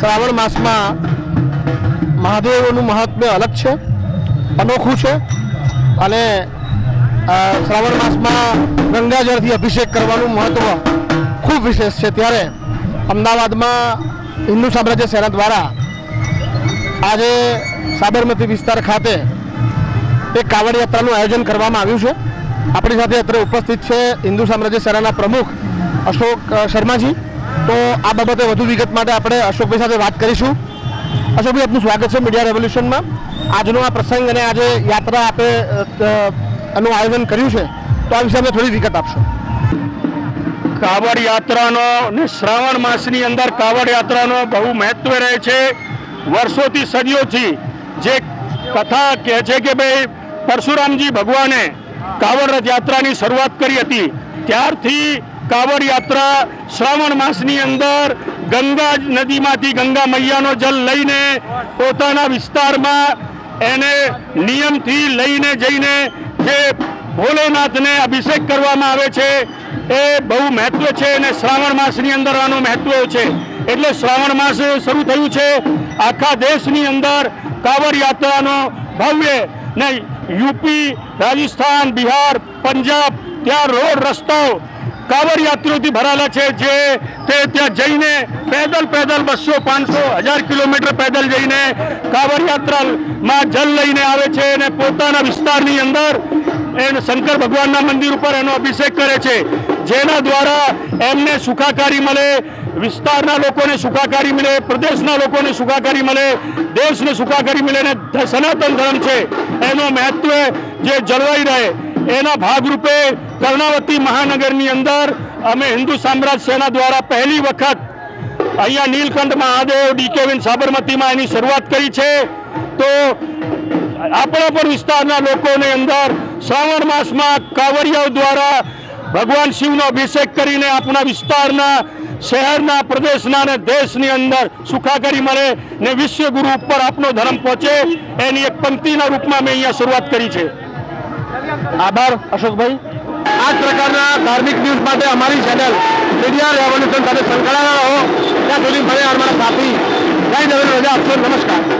શ્રાવણ માસમાં મહાદેવનું મહાત્મ્ય અલગ છે, અનોખું છે. અને શ્રાવણ માસમાં ગંગાજળથી અભિષેક કરવાનું મહત્ત્વ ખૂબ વિશેષ છે. ત્યારે અમદાવાદમાં હિન્દુ સામ્રાજ્ય સેના દ્વારા આજે સાબરમતી વિસ્તાર ખાતે એક કાવડ યાત્રાનું આયોજન કરવામાં આવ્યું છે. આપણી સાથે અત્યારે ઉપસ્થિત છે હિન્દુ સામ્રાજ્ય સેનાના પ્રમુખ અશોક શર્માજી. તો આ બાબતે વધુ વિગત માટે આપણે અશોકભાઈ સાથે વાત કરીશું. અશોકભાઈ, આપનું સ્વાગત છે મીડિયા રેવોલ્યુશનમાં. આજનો આ પ્રસંગ અને આજે યાત્રા આપે એનું આયોજન કર્યું છે, તો આ વિશે અમે થોડી વિગત આપશો. કાવડ યાત્રાનો ને શ્રાવણ માસની અંદર કાવડ યાત્રાનો બહુ મહત્વ રહે છે. વર્ષોથી સદીઓથી જે કથા કહે છે કે ભાઈ, પરશુરામજી ભગવાને કાવડ રથ યાત્રાની શરૂઆત કરી હતી. ત્યારથી કાવડ યાત્રા શ્રાવણ માસની અંદર ગંગા નદીમાંથી ગંગા મૈયાનો જલ લઈને પોતાના વિસ્તારમાં એને નિયમથી લઈને જઈને જે ભોલેનાથને અભિષેક કરવામાં આવે છે, એ બહુ મહત્વ છે અને શ્રાવણ માસની અંદર આનું મહત્વ છે. એટલે શ્રાવણ માસ શરૂ થયું છે, આખા દેશની અંદર કાવડ યાત્રાનો ભવ્ય ને યુપી, રાજસ્થાન, બિહાર, પંજાબ, ત્યાં રોડ રસ્તાઓ કાવડ યાત્રીઓથી ભરાયેલા છે જે તે ત્યાં જઈને પેદલ પેદલ બસો પાંચસો હજાર કિલોમીટર પેદલ જઈને કાવડ યાત્રામાં જલ લઈને આવે છે અને પોતાના વિસ્તારની અંદર એને શંકર ભગવાનના મંદિર ઉપર એનો અભિષેક કરે છે. જેના દ્વારા એમને સુખાકારી મળે, વિસ્તારના લોકોને સુખાકારી મળે, પ્રદેશના લોકોને સુખાકારી મળે, દેશને સુખાકારી મળે અને સનાતન ધર્મ છે. એનો મહત્વ જે જળવાઈ રહે એના ભાગરૂપે કર્ણાવતી મહાનગરની અંદર અમે હિન્દુ સામ્રાજ્ય સેના દ્વારા પહેલી વખત અહીંયા નીલકંઠ મહાદેવ ડીકેવિન સાબરમતીમાં એની શરૂઆત કરી છે. તો આપણા પણ વિસ્તારના લોકોની અંદર શ્રાવણ માસમાં કાંવરિયાઓ દ્વારા ભગવાન શિવનો અભિષેક કરીને આપણા વિસ્તારના શહેરના, પ્રદેશના અને દેશની અંદર સુખાકારી મળે ને વિશ્વગુરુ ઉપર આપનો ધર્મ પહોંચે એની એક પંક્તિના રૂપમાં મેં અહીંયા શરૂઆત કરી છે. આભાર, અશોકભાઈ. આ પ્રકારના ધાર્મિક ન્યૂઝ માટે અમારી ચેનલ મીડિયા રેવોલ્યુશન સાથે સંકળાયેલા રહો. ત્યાં સુધી ભલે અમારા સાથી. જય નવીન રજા આપશો નમસ્કાર.